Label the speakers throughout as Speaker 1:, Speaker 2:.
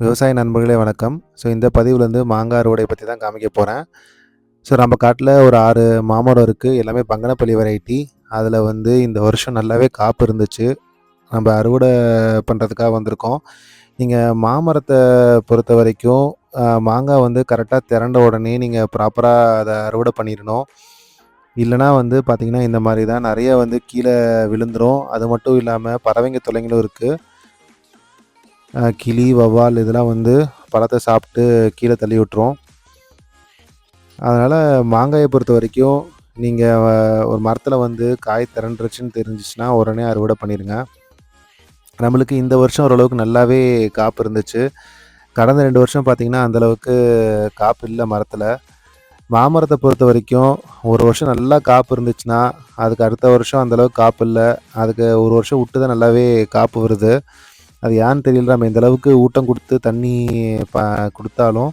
Speaker 1: விவசாய நண்பர்களே வணக்கம். ஸோ இந்த பதிவுலேருந்து மாங்காய் அறுவடை பற்றி தான் காமிக்க போகிறேன் ஸோ நம்ம காட்டில் ஒரு ஆறு மாமரம் இருக்குது எல்லாமே பங்கனப்பள்ளி வெரைட்டி. அதில் வந்து இந்த வருஷம் நல்லாவே காப்பு இருந்துச்சு. நம்ம அறுவடை பண்ணுறதுக்காக வந்திருக்கோம். நீங்கள் மாமரத்தை பொறுத்த வரைக்கும் மாங்காய் வந்து கரெக்டாக திரண்ட உடனே நீங்கள் ப்ராப்பராக அதை அறுவடை பண்ணிடணும். இல்லைனா வந்து பார்த்திங்கன்னா இந்த மாதிரி தான் நிறைய வந்து கீழே விழுந்துரும். அது மட்டும் இல்லாமல் பறவைங்க தொலைங்களும் இருக்குது கிளி வவால் இதெல்லாம் வந்து பழத்தை சாப்பிட்டு கீழே தள்ளி விட்டுரும். அதனால் மாங்காயை பொறுத்த வரைக்கும் நீங்கள் ஒரு மரத்தில் வந்து காய் திரண்டுருச்சுன்னு தெரிஞ்சிச்சுன்னா உடனே அறுவடை பண்ணிடுங்க நம்மளுக்கு இந்த வருஷம் ஓரளவுக்கு நல்லாவே காப்பு இருந்துச்சு. கடந்த ரெண்டு வருஷம் பார்த்திங்கன்னா அந்தளவுக்கு காப்பு இல்லை மரத்தில். மாமரத்தை பொறுத்த வரைக்கும் ஒரு வருஷம் நல்லா காப்பு இருந்துச்சுன்னா அதுக்கு அடுத்த வருஷம் அந்தளவுக்கு காப்பு இல்லை. அதுக்கு ஒரு வருஷம் விட்டு தான் நல்லாவே காப்பு வருது. அது ஏன்னு தெரியல நம்ம இந்த அளவுக்கு ஊட்டம் கொடுத்து தண்ணி ப கொடுத்தாலும்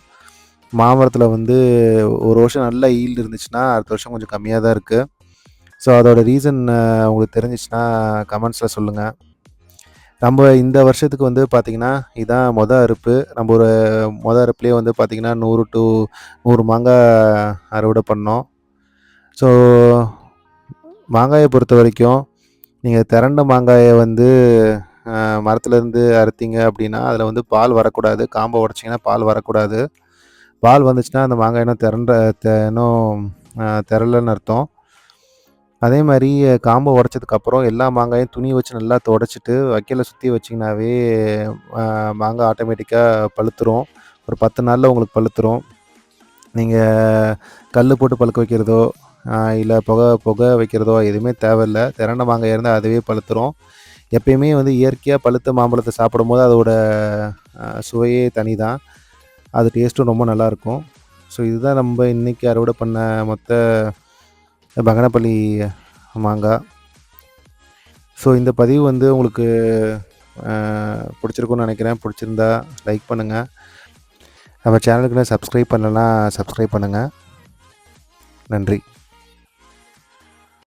Speaker 1: மாமரத்தில் வந்து ஒரு வருஷம் நல்ல ஈல்டு இருந்துச்சுன்னா அடுத்த வருஷம் கொஞ்சம் கம்மியாக தான் இருக்குது ஸோ அதோட ரீசன் உங்களுக்கு தெரிஞ்சிச்சுன்னா கமெண்ட்ஸில் சொல்லுங்கள் நம்ம இந்த வருஷத்துக்கு வந்து பார்த்திங்கன்னா இதுதான் மொதல் அறுப்பு. நம்ம ஒரு மொதல் அறுப்புலேயே வந்து பார்த்திங்கன்னா நூறு டு நூறு மாங்காய் அறுவடை பண்ணோம். ஸோ மாங்காயை பொறுத்த வரைக்கும் நீங்கள் திரண்ட மாங்காயை வந்து மரத்துலேருந்து அறுத்தீங்க அப்படின்னா அதில் வந்து பால் வரக்கூடாது. காம்பை உடச்சிங்கன்னா பால் வரக்கூடாது. பால் வந்துச்சுன்னா அந்த மாங்காய் இன்னும் திரண்ட இன்னும் திரலன்னு அர்த்தம். அதே மாதிரி காம்பை உடச்சதுக்கப்புறம் எல்லா மாங்காயும் துணி வச்சு நல்லா துடைச்சிட்டு வைக்கல சுற்றி வச்சிங்கனாவே மாங்காய் ஆட்டோமேட்டிக்காக பழுத்துரும். ஒரு பத்து நாளில் உங்களுக்கு பழுத்துரும். நீங்கள் கல் போட்டு பழுக்க வைக்கிறதோ இல்லை புகை புகை வைக்கிறதோ எதுவுமே தேவையில்ல. திரண்ட மாங்காய் இருந்தால் அதுவே பழுத்துரும். எப்பயுமே வந்து இயற்கையாக பழுத்த மாம்பழத்தை சாப்பிடும்போது அதோட சுவையே தனி தான் அது டேஸ்ட்டும் ரொம்ப நல்லாயிருக்கும். ஸோ இதுதான் நம்ம இன்றைக்கி அறுவடை பண்ண மொத்த பகனப்பள்ளி மாங்காய். ஸோ இந்த பதிவு வந்து உங்களுக்கு பிடிச்சிருக்குன்னு பிடிச்சிருக்கும்னு நினைக்கிறேன். பிடிச்சிருந்தா லைக் பண்ணுங்கள் நம்ம சேனலுக்குள்ளே சப்ஸ்கிரைப் பண்ணலன்னா சப்ஸ்கிரைப் பண்ணுங்கள் நன்றி.